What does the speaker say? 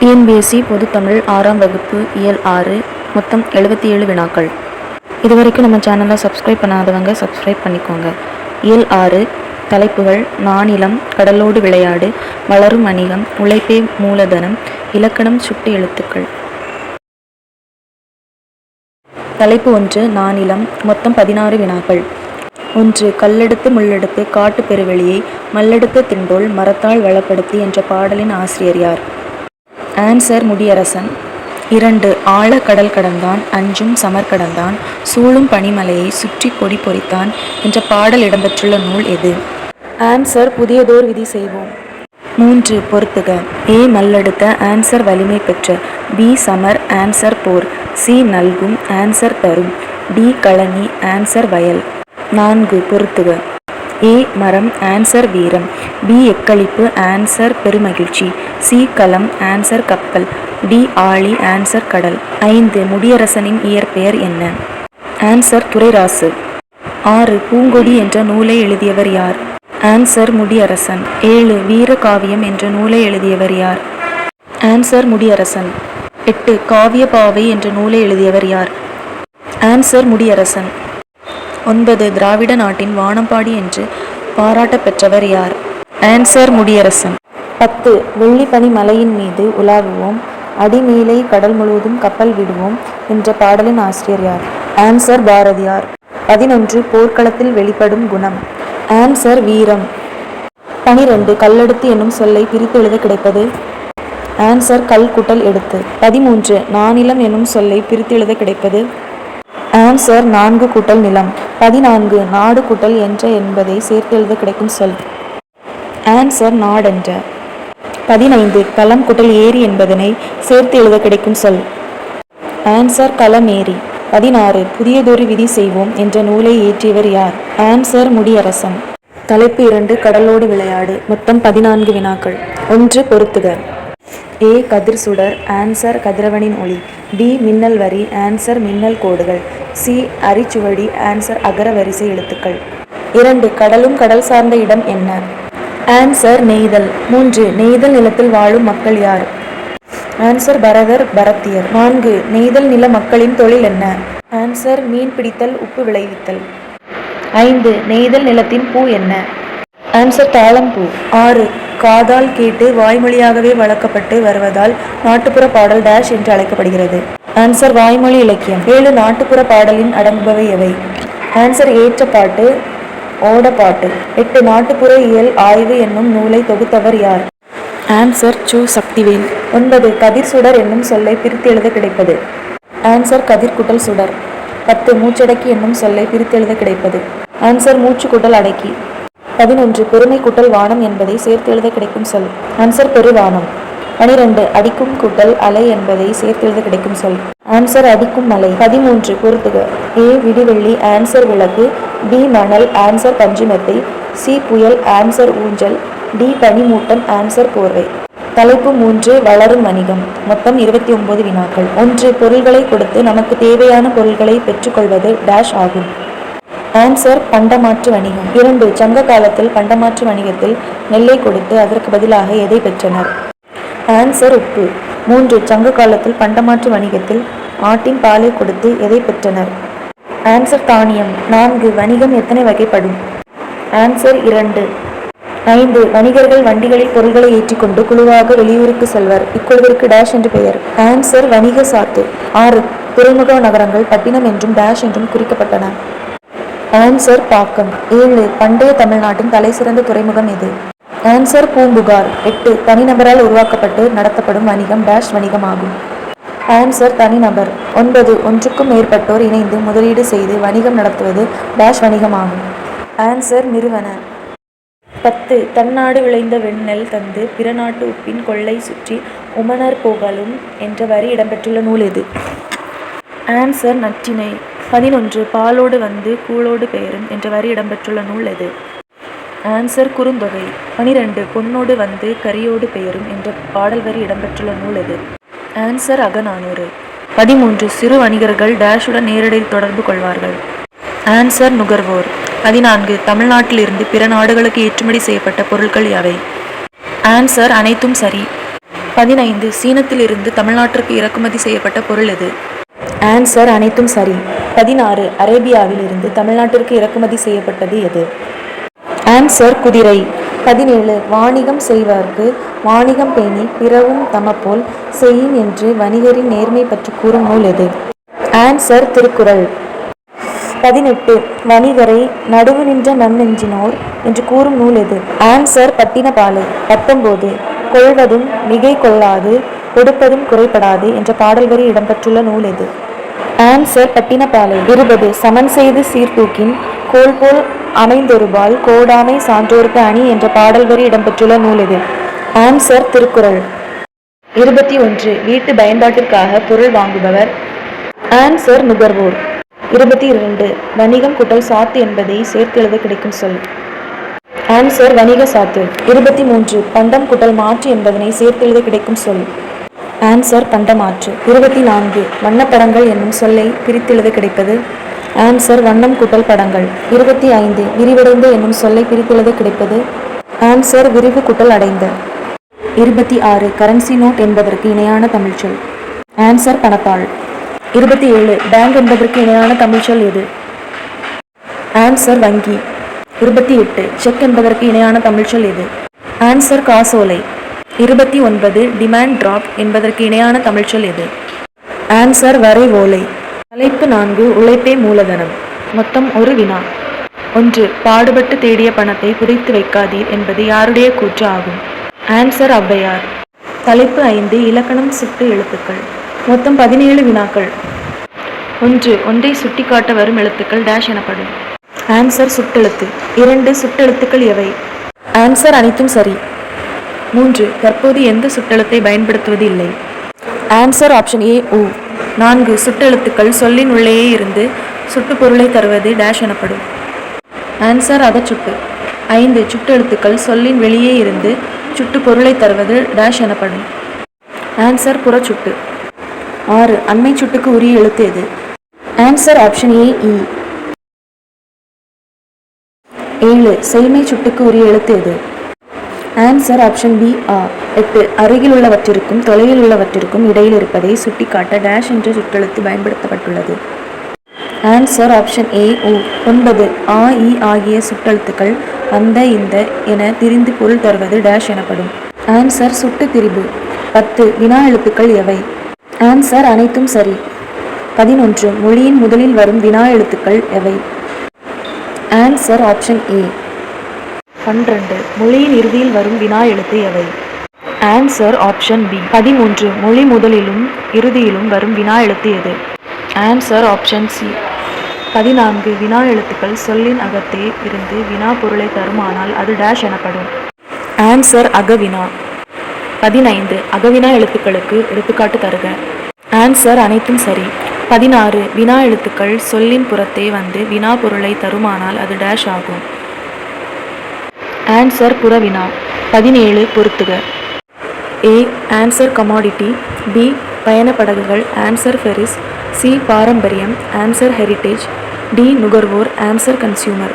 TNPSC பொதுத்தமிழ் ஆறாம் வகுப்பு இயல் ஆறு மொத்தம் எழுபத்தி ஏழு வினாக்கள். இது வரைக்கும் நம்ம சேனலை சப்ஸ்கிரைப் பண்ணாதவங்க சப்ஸ்கிரைப் பண்ணிக்கோங்க. இயல் ஆறு தலைப்புகள் நானிலம் கடலோடு விளையாடு வளரும் வணிகம் உழைப்பே மூலதனம் இலக்கணம் சுட்டு எழுத்துக்கள். தலைப்பு ஒன்று நானிலம் மொத்தம் பதினாறு வினாக்கள். ஒன்று கல்லெடுத்து முள்ளெடுத்து காட்டு பெருவெளியை மல்லெடுத்து திண்டோல் மரத்தால் வளப்படுத்தி என்ற பாடலின் ஆசிரியர் யார்? ஆன்சர் முடியரசன். இரண்டு ஆழ கடல் கடந்தான் அஞ்சும் சமர் கடந்தான் சூழும் பனிமலையை சுற்றி கொடி பொறித்தான் என்ற பாடல் இடம்பெற்றுள்ள நூல் எது? ஆன்சர் புதியதோர் விதி செய்வோம். மூன்று பொறுத்துக. ஏ மல்லெடுத்த ஆன்சர் வலிமை பெற்ற. பி சமர் ஆன்சர் போர். சி நல்கும் ஆன்சர் தரும். டி களனி ஆன்சர் வயல். நான்கு பொறுத்துக. ஏ மரம் ஆன்சர் வீரம். பி எக்களிப்பு ஆன்சர் பெருமகிழ்ச்சி. சி களம் ஆன்சர் கப்பல். டி ஆழி ஆன்சர் கடல். ஐந்து முடியரசனின் இயற்பெயர் என்ன? ஆன்சர் துரைராசு. ஆறு பூங்கொடி என்ற நூலை எழுதியவர் யார்? ஆன்சர் முடியரசன். ஏழு வீரகாவியம் என்ற நூலை எழுதியவர் யார்? ஆன்சர் முடியரசன். எட்டு காவிய பாவை என்ற நூலை எழுதியவர் யார்? ஆன்சர் முடியரசன். ஒன்பது திராவிட நாட்டின் வானம்பாடி என்று பாராட்ட பெற்றவர் யார்? ஆன்சர் முடியரசன். பத்து வெள்ளிப்பனி மலையின் மீது உலாவுவோம். அடிமேலை கடல் முழுவதும் கப்பல் விடுவோம் என்ற பாடலின் ஆசிரியர் யார்? ஆன்சர் பாரதியார். பதினொன்று போர்க்களத்தில் வெளிப்படும் குணம். ஆன்சர் வீரம். பனிரெண்டு கல்லெடுத்து என்னும் சொல்லை பிரித்து எழுத கிடைப்பது? ஆன்சர் கல் குட்டல் எடுத்து. பதிமூன்று நானிலம் என்னும் சொல்லை பிரித்து எழுத கிடைப்பது? ஆன்சர் நான்கு கூட்டல் நிலம். பதினான்கு நாடு கூட்டல் என்ற என்பதை சேர்த்து எழுத கிடைக்கும் சொல். ஆன்சர் நாடென்ற. பதினைந்து களம் கூட்டல் ஏரி என்பதனை சேர்த்து எழுத கிடைக்கும் சொல். ஆன்சர் களம் ஏரி. பதினாறு புதியதொரு விதி செய்வோம் என்ற நூலை இயற்றியவர் யார்? ஆன்சர் முடியரசன். தலைப்பு இரண்டு கடலோடு விளையாடு. மொத்தம் பதினான்கு வினாக்கள். ஒன்று பொருத்துக ஏ. கதிர் சுடர் ஆன்சர் கதிரவனின் ஒளி. பி. மின்னல் வரி ஆன்சர் மின்னல் கோடுகள். சி. அரிச்சுவடி ஆன்சர் அகர வரிசை எழுத்துக்கள். இரண்டு கடலும் கடல் சார்ந்த இடம் என்ன? ஆன்சர் நெய்தல். மூன்று நெய்தல் நிலத்தில் வாழும் மக்கள் யார்? ஆன்சர் பரதர் பரத்தியர். நான்கு நெய்தல் நில மக்களின் தொழில் என்ன? ஆன்சர் மீன் பிடித்தல் உப்பு விளைவித்தல். ஐந்து நெய்தல் நிலத்தின் பூ என்ன? ஆன்சர் தாளம்பூ ஆறு காதால் கேட்டு வாய்மொழியாகவே வளர்க்கப்பட்டு வருவதால் நாட்டுப்புற பாடல் டேஷ் என்று அழைக்கப்படுகிறது. ஆன்சர் வாய்மொழி இலக்கியம். ஏழு நாட்டுப்புற பாடலின் அடங்குபவை எவை? ஆன்சர் ஏற்ற பாட்டு ஓடப்பாட்டு எட்டு நாட்டுப்புற இயல் ஆய்வு என்னும் நூலை தொகுத்தவர் யார்? ஆன்சர் சு. சக்திவேல். ஒன்பது கதிர் சுடர் என்னும் சொல்லை பிரித்து எழுத கிடைப்பது. ஆன்சர் கதிர்குட்டல் சுடர். பத்து மூச்சடக்கி என்னும் சொல்லை பிரித்து எழுத கிடைப்பது. ஆன்சர் மூச்சு குட்டல் அடக்கி. பதினொன்று பெருமை கூட்டல் வானம் என்பதை சேர்த்து எழுத கிடைக்கும் சொல். ஆன்சர் பெருவானம் பனிரெண்டு அடிக்கும் கூட்டல் அலை என்பதை சேர்த்து எழுத கிடைக்கும் சொல். ஆன்சர் அடிக்கும் மலை. பதிமூன்று பொறுத்துக. ஏ விடிவெள்ளி ஆன்சர் விளக்கு. பி மணல் ஆன்சர் பஞ்சுமெத்தை. சி புயல் ஆன்சர் ஊஞ்சல். டி பனிமூட்டம் ஆன்சர் போர்வை. தலைப்பு மூன்று வளரும் வணிகம். மொத்தம் இருபத்தி ஒன்பது வினாக்கள். ஒன்று பொருள்களை கொடுத்து நமக்கு தேவையான பொருள்களை பெற்றுக்கொள்வது டேஷ் ஆகும். ஆன்சர் பண்டமாற்று வணிகம். இரண்டு சங்க காலத்தில் பண்டமாற்று வணிகத்தில் நெல்லை கொடுத்து அதற்கு பதிலாக எதை பெற்றனர்? ஆன்சர் உப்பு. மூன்று சங்க காலத்தில் பண்டமாற்று வணிகத்தில் ஆட்டின் பாலை கொடுத்து எதை பெற்றனர்? ஆன்சர் தானியம். நான்கு வணிகம் எத்தனை வகைப்படும்? ஆன்சர் இரண்டு. ஐந்து வணிகர்கள் வண்டிகளில் பொருள்களை ஏற்றிக்கொண்டு குழுவாக வெளியூருக்கு செல்வர். இக்குழுவிற்கு டேஷ் என்று பெயர். ஆன்சர் வணிக சாத்து. ஆறு துறைமுக நகரங்கள் பட்டினம் என்றும் டேஷ் என்றும் குறிக்கப்பட்டன. ஆன்சர் பாக்கம். ஏழு பண்டைய தமிழ்நாட்டின் தலைசிறந்த துறைமுகம் எது? ஆன்சர் பூம்புகார். எட்டு தனிநபரால் உருவாக்கப்பட்டு நடத்தப்படும் வணிகம் டேஷ் வணிகம் ஆகும். ஆன்சர் தனிநபர். ஒன்பது ஒன்றுக்கும் மேற்பட்டோர் இணைந்து முதலீடு செய்து வணிகம் நடத்துவது டேஷ் வணிகமாகும் ஆன்சர் நிறுவன. பத்து தன்னாடு விளைந்த வெண்ணெல் தந்து பிற நாட்டு உப்பின் கொள்ளை சுற்றி உமனர் போகலும் என்ற வரி இடம்பெற்றுள்ள நூல் எது? ஆன்சர் நற்றினை பதினொன்று பாலோடு வந்து கூழோடு பெயரும் என்ற வரி இடம்பெற்றுள்ள நூல் எது? ஆன்சர் குறுந்தொகை. பனிரெண்டு பொன்னோடு வந்து கரியோடு பெயரும் என்ற பாடல் வரி இடம்பெற்றுள்ள நூல் எது? ஆன்சர் அகநானூறு. பதிமூன்று சிறு வணிகர்கள் டேஷுடன் நேரடியில் தொடர்பு கொள்வார்கள். ஆன்சர் நுகர்வோர். பதினான்கு தமிழ்நாட்டிலிருந்து பிற நாடுகளுக்கு ஏற்றுமதி செய்யப்பட்ட பொருட்கள் யாவை? ஆன்சர் அனைத்தும் சரி. பதினைந்து சீனத்திலிருந்து தமிழ்நாட்டிற்கு இறக்குமதி செய்யப்பட்ட பொருள் எது? ஆன்சர் அனைத்தும் சரி. பதினாறு அரேபியாவில் இருந்து தமிழ்நாட்டிற்கு இறக்குமதி செய்யப்பட்டது எது? ஆன்சர் குதிரை. பதினேழு வாணிகம் செய்வார்க்கு வாணிகம் பேணி பிறவும் தமப்போல் செய்யும் என்று வணிகரின் நேர்மை பற்றி கூறும் நூல் எது? ஆன்சர் திருக்குறள். பதினெட்டு வணிகரை நடுவு நின்ற நன்னெஞ்சினோர் என்று கூறும் நூல் எது? ஆன்சர் பட்டினப்பாலை. பத்தொன்பது கொள்வதும் மிகை கொள்ளாது கொடுப்பதும் குறைபடாது என்ற பாடல் வரி இடம்பெற்றுள்ள நூல் எது? ஆன்சர் பட்டினப்பாலை. இருபது. சமன் செய்து சீர்தூக்கின் கோல் போல் அமைந்தொருபால் கோடாமை சான்றோர்க்கு அணி என்ற பாடல் வரி இடம்பெற்றுள்ள நூல் இது. ஆன்சர் திருக்குறள். இருபத்தி ஒன்று. வீட்டு பயன்பாட்டிற்காக பொருள் வாங்குபவர். ஆன்சர் நுகர்வோர். இருபத்தி இரண்டு. வணிகம் குட்டல் சாத்து என்பதை சேர்த்து எழுத கிடைக்கும் சொல். ஆன்சர் வணிக சாத்து. இருபத்தி மூன்று. பண்டம் குட்டல் மாற்று என்பதனை சேர்த்து எழுத கிடைக்கும் சொல். ஆன்சர் பண்டமாற்று இருபத்தி நான்கு. வண்ணப்படங்கள் என்னும் சொல்லை பிரித்தெழுத கிடைப்பது. ஆன்சர் வண்ணம் கூட்டல் படங்கள். இருபத்தி ஐந்து. விரிவடைந்த என்னும் சொல்லை பிரித்தெழுத கிடைப்பது. ஆன்சர் விரிவு கூட்டல் அடைந்த. இருபத்தி ஆறு. கரன்சி நோட் என்பதற்கு இணையான தமிழ்ச்சொல் ஆன்சர் பணத்தாள் இருபத்தி ஏழு. பேங்க் என்பதற்கு இணையான தமிழ்ச்சொல் எது? ஆன்சர் வங்கி. இருபத்தி எட்டு. செக் என்பதற்கு இணையான தமிழ்ச்சொல் எது? ஆன்சர் காசோலை. இருபத்தி ஒன்பது டிமாண்ட் டிராப் என்பதற்கு இணையான தமிழ்ச்சொல் எது? ஆன்சர் வரை ஓலை. தலைப்பு நான்கு உழைப்பே மூலதனம். மொத்தம் ஒரு வினா. ஒன்று பாடுபட்டு தேடிய பணத்தை புதைத்து வைக்காதீர் என்பது யாருடைய கூற்று ஆகும்? ஆன்சர் ஔவையார். தலைப்பு ஐந்து இலக்கணம் சுட்டு எழுத்துக்கள். மொத்தம் பதினேழு வினாக்கள். ஒன்று ஒன்றை சுட்டிக்காட்ட வரும் எழுத்துக்கள் டேஷ் எனப்படும். ஆன்சர் சுட்டெழுத்து. இரண்டு சுட்டெழுத்துக்கள் எவை? ஆன்சர் அனைத்தும் சரி. மூன்று தற்போது எந்த சுட்டெழுத்தை பயன்படுத்துவது இல்லை ஆன்சர் ஆப்ஷன் ஏ ஓ நான்கு சுட்டெழுத்துக்கள் சொல்லின் உள்ளேயே இருந்து சுட்டுப்பொருளை தருவது டேஷ் எனப்படும். ஆன்சர் அகச்சுட்டு. ஐந்து சுட்டெழுத்துக்கள் சொல்லின் வெளியே இருந்து சுட்டு பொருளை தருவது டேஷ் எனப்படும். ஆன்சர் புறச்சுட்டு. ஆறு அண்மை சுட்டுக்கு உரிய எழுத்து எது? ஆன்சர் ஆப்ஷன் ஏ இ ஏழு செய்மை சுட்டுக்கு உரிய எழுத்து எது? ஆன்சர் ஆப்ஷன் பி ஆ எட்டு. அருகில் உள்ளவற்றிற்கும் தொலைவில் உள்ளவற்றிற்கும் இடையில் இருப்பதை சுட்டிக்காட்ட டேஷ் என்ற சுற்றெழுத்து பயன்படுத்தப்பட்டுள்ளது. ஆன்சர் ஆப்ஷன் ஏ ஓ ஒன்பது. ஆ இ ஆகிய சுட்டெழுத்துக்கள் அந்த இந்த என திரிந்து பொருள் தருவது டேஷ் எனப்படும். ஆன்சர் சுட்டு திரிபு. பத்து. வினா எழுத்துக்கள் எவை? ஆன்சர் அனைத்தும் சரி. பதினொன்று. மொழியின் முதலில் வரும் வினா எழுத்துக்கள் எவை? ஆன்சர் ஆப்ஷன் ஏ பன்னிரண்டு. மொழியின் இறுதியில் வரும் வினா எழுத்து எவை? ஆன்சர் ஆப்ஷன் பி பதிமூன்று. மொழி முதலிலும் இறுதியிலும் வரும் வினா எழுத்து எது? ஆன்சர் ஆப்ஷன் சி பதினான்கு. வினா எழுத்துக்கள் சொல்லின் அகத்தே இருந்து வினா பொருளை தருமானால் அது டேஷ் எனப்படும். ஆன்சர் அகவினா. பதினைந்து. அகவினா எழுத்துக்களுக்கு எடுத்துக்காட்டு தருக. ஆன்சர் அனைத்தும் சரி. பதினாறு. வினா எழுத்துக்கள் சொல்லின் புறத்தே வந்து வினா பொருளை தருமானால் அது டேஷ் ஆகும். ஆன்சர் புறவினா. பதினேழு பொருத்துக. ஏ. Answer commodity. பி. பயண படகுகள் ஆன்சர் ஃபெரிஸ். சி. பாரம்பரியம். Answer heritage. டி. நுகர்வோர். Answer consumer.